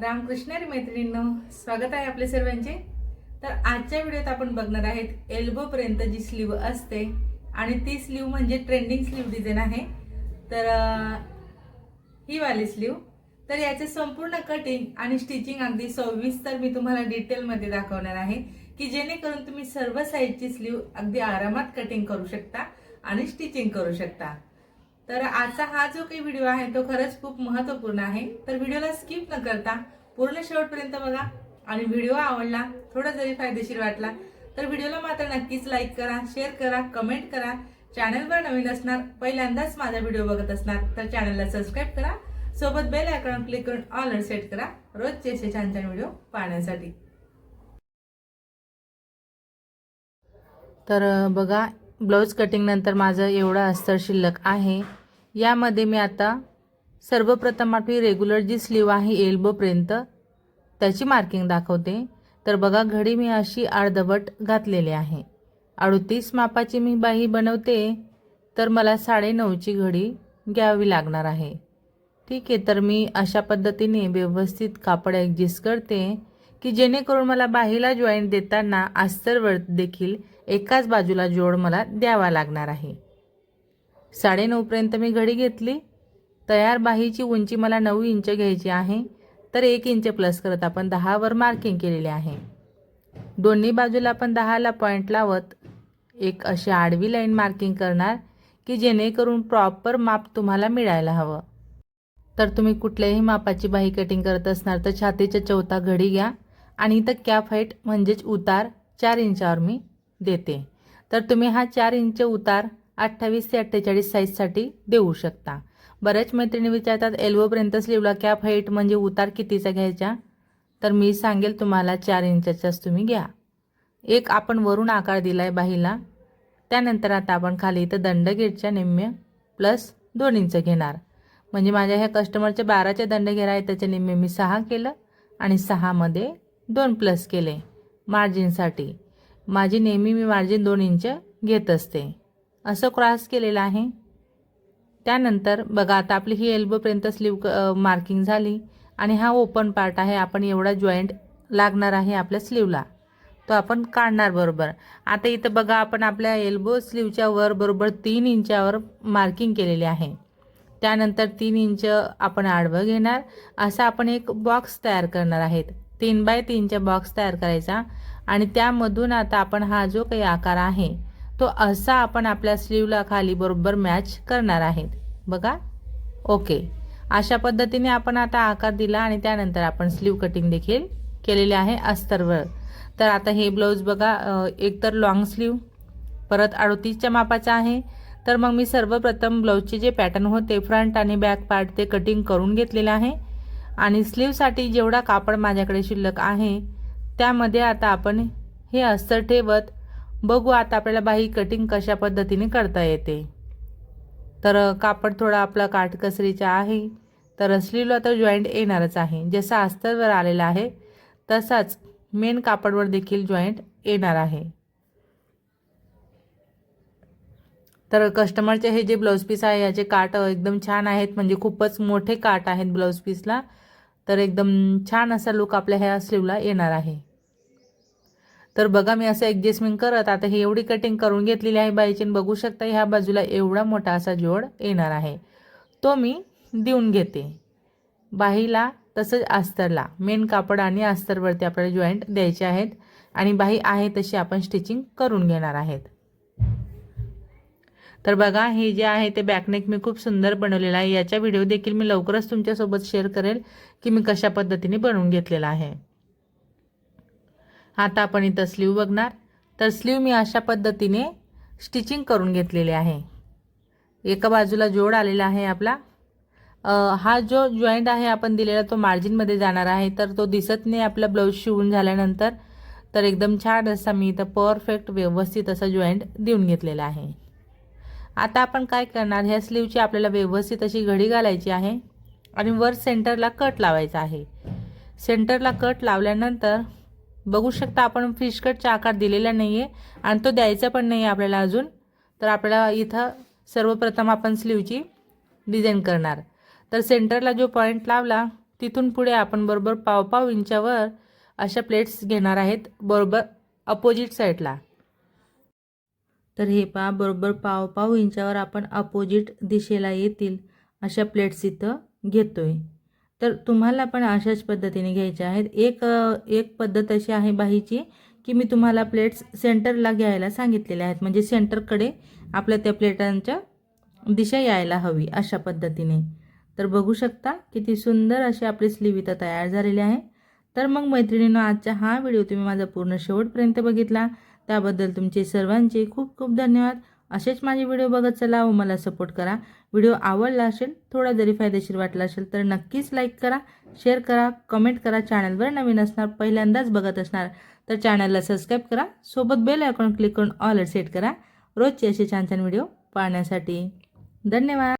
रामकृष्ण मैत्रिणींनो स्वागत आहे आपले सर्वांचे. तर आजच्या व्हिडिओत आपण बघणार आहेत एल्बोपर्यंत जी स्लीव असते आणि ती स्लीव म्हणजे ट्रेंडिंग स्लीव डिझाईन आहे. तर ही वाली स्लीव. तर याचे संपूर्ण कटिंग आणि स्टिचिंग अगदी सव्वीस तर मी तुम्हाला डिटेलमध्ये दाखवणार आहे की जेणेकरून तुम्ही सर्व साईजची स्लीव अगदी आरामात कटिंग करू शकता आणि स्टिचिंग करू शकता. तर आजचा हा जो काही व्हिडिओ आहे तो खरंच खूप महत्त्वपूर्ण आहे. तर व्हिडिओला स्किप न करता पूर्ण शेवटपर्यंत बघा. आणि व्हिडिओ आवडला थोडा जरी फायदेशीर वाटला तर व्हिडिओला मात्र नक्कीच लाईक करा शेअर करा कमेंट करा. चॅनलवर नवीन असणार पहिल्यांदाच माझा व्हिडिओ बघत असणार तर चॅनलला सबस्क्राईब करा. सोबत बेल आयकॉन क्लिक करून ऑलर सेट करा. रोजचे असे छान छान व्हिडिओ पाहण्यासाठी. तर बघा ब्लाऊज कटिंगनंतर माझं एवढं अस्तर शिल्लक आहे. यामध्ये मी आता सर्वप्रथम आपली रेग्युलर जी स्लीव आहे एल्बोपर्यंत त्याची मार्किंग दाखवते. तर बघा घडी मी अशी अर्धवट घातलेली आहे. अडतीस मापाची मी बाही बनवते तर मला साडेनऊची घडी घ्यावी लागणार आहे. ठीक आहे तर मी अशा पद्धतीने व्यवस्थित कापड ॲडजस्ट करते की जेणेकरून मला बाहीला जॉईंट देताना आस्तरवर देखील एकाच बाजूला जोड मला द्यावा लागणार आहे. साडेनऊपर्यंत मी घडी घेतली. तयार बाहीची उंची मला नऊ इंच घ्यायची आहे. तर एक इंच प्लस करत आपण दहावर मार्किंग केलेले आहे. दोन्ही बाजूला आपण दहाला पॉईंट लावत एक अशी आडवी लाईन मार्किंग करणार की जेणेकरून प्रॉपर माप तुम्हाला मिळायला हवं. तर तुम्ही कुठल्याही मापाची बाही कटिंग करत असणार तर छातीच्या चौथा घडी घ्या आणि इथं कॅप हाईट म्हणजेच उतार चार इंचावर मी देते. तर तुम्ही हा चार इंच उतार अठ्ठावीस ते अठ्ठेचाळीस साईजसाठी देऊ शकता. बऱ्याच मैत्रिणी विचारतात एल्बोपर्यंत स्लीवला कॅप हाईट म्हणजे उतार कितीचा घ्यायचा? तर मी सांगेल तुम्हाला चार इंचाचाच तुम्ही घ्या. एक आपण वरून आकार दिला आहे बाहीला. त्यानंतर आता आपण खाली इथं दंडगेटच्या निम्म्य प्लस दोन इंच घेणार. म्हणजे माझ्या ह्या कस्टमरचे बाराचे दंड घेणार आहे त्याचे निम्मे मी सहा केलं आणि सहामध्ये दोन प्लस केले. मार्जिनसाठी माझी नेहमी मी मार्जिन दोन इंच घेत असते. असं क्रॉस केलेलं आहे. त्यानंतर बघा आता आपली ही एल्बोपर्यंत स्लीव मार्किंग झाली आणि हा ओपन पार्ट आहे. आपण एवढा जॉईंट लागणार आहे आपल्या स्लीवला तो आपण काढणार बरोबर. आता इथं बघा आपण आपल्या एल्बो स्लीवच्या वर बरोबर तीन इंचावर मार्किंग केलेले आहे. त्यानंतर तीन इंच आपण आडवं घेणार. असा आपण एक बॉक्स तयार करणार आहेत. तीन बाय तीनचा बॉक्स तयार करायचा. आणि त्यामधून आता आपण हा जो काही आकार आहे तो असा आपण आपल्या स्लीवला खाली बरोबर मॅच करणार आहेत. बघा. ओके अशा पद्धतीने आपण आता आकार दिला आणि त्यानंतर आपण स्लीव कटिंग देखील केलेले आहे अस्तरवर. तर आता हे ब्लाऊज बघा एकतर लॉंग स्लीव परत अडतीसच्या मापाचा आहे. तर मग मी सर्वप्रथम ब्लाऊजचे जे पॅटर्न होते फ्रंट आणि बॅक पार्ट ते कटिंग करून घेतलेलं आहे. आणि स्लीवसाठी जेवढा कापड माझ्याकडे शिल्लक आहे त्यामध्ये आता आपण हे अस्तर ठेवत बघू आता आपल्याला बाही कटिंग कशा पद्धतीने करता येते. तर कापड थोडा आपला काटकसरीचा आहे. तर स्लीवला तर जॉईंट येणारच आहे. जसा अस्तरवर आलेला आहे तसाच मेन कापडवर देखील जॉईंट येणार आहे. तर कस्टमरचे हे जे ब्लाऊज पीस आहे याचे काट एकदम छान आहेत. म्हणजे खूपच मोठे काट आहेत ब्लाऊज पीसला तर एकदम छान असा लुक आपल्या ह्या स्लीवला येणार आहे. तर बघा मी असं ॲडजस्टमेंट करत आता ही एवढी कटिंग करून घेतलेली आहे बाईची बघू शकता ह्या बाजूला एवढा मोठा असा जोड येणार आहे. तो मी देऊन घेते. बाहीला तसंच अस्तरला. मेन कापड आणि अस्तरवरती आपल्याला जॉईंट द्यायचे आहेत आणि बाही आहे तशी आपण स्टिचिंग करून घेणार आहेत. तर बघा हे जे आहे ते बॅकनेक मी खूप सुंदर बनवलेलं आहे. याचा व्हिडिओ देखील मी लवकरच तुमच्यासोबत शेअर करेल की मी कशा पद्धतीने बनवून घेतलेला आहे. आता आपण इथं स्लीव बघणार. तर स्लीव मी अशा पद्धतीने स्टिचिंग करून घेतलेले आहे. एका बाजूला जोड आलेला आहे आपला. हा जो जॉईंट आहे आपण दिलेला तो मार्जिनमध्ये जाणार आहे. तर तो दिसत नाही आपला ब्लाऊज शिवून झाल्यानंतर तर एकदम छान असा मी इथं परफेक्ट व्यवस्थित असा जॉईंट देऊन घेतलेला आहे. आता आपण काय करणार? ह्या स्लीवची आपल्याला व्यवस्थित अशी घडी घालायची आहे. आणि वर सेंटरला कट लावायचा आहे. सेंटरला कट लावल्यानंतर बघू शकता आपण फिश कटचा आकार दिलेला नाही आहे आणि तो द्यायचा पण नाही आहे आपल्याला अजून. तर आपल्याला इथं सर्वप्रथम आपण स्लीवची डिझाईन करणार. तर सेंटरला जो पॉईंट लावला तिथून पुढे आपण बरोबर पाव पाव इंचावर अशा प्लेट्स घेणार आहेत बरोबर अपोजिट साईडला तर हे पहा बरोबर पाव पाव इंचावर आपण अपोजिट दिशेला येतील अशा प्लेट्स इथं घेतो आहे तर तुम्हाला पण अशाच पद्धतीने घ्यायच्या आहेत. एक एक पद्धत अशी आहे बाहीची की मी तुम्हाला प्लेट्स सेंटरला घ्यायला सांगितलेल्या आहेत. म्हणजे सेंटरकडे आपल्या त्या प्लेटांच्या दिशा यायला हवी अशा पद्धतीने. तर बघू शकता किती सुंदर अशी आपली स्लीव इथं तयार झालेली आहे. तर मग मैत्रिणीनं आजचा हा व्हिडिओ तुम्ही माझा पूर्ण शेवटपर्यंत बघितला. त्याबद्दल तुमचे सर्वांचे खूप खूप धन्यवाद. असेच माझे व्हिडिओ बघत चला व मला सपोर्ट करा. व्हिडिओ आवडला असेल थोडा जरी फायदेशीर वाटला असेल तर नक्कीच लाईक करा शेअर करा कमेंट करा. चॅनलवर नवीन असणार पहिल्यांदाच बघत असणार तर चॅनलला सबस्क्राईब करा. सोबत बेल आयकॉन क्लिक करून ऑलर सेट करा. रोजचे असे छान छान व्हिडिओ पाहण्यासाठी. धन्यवाद.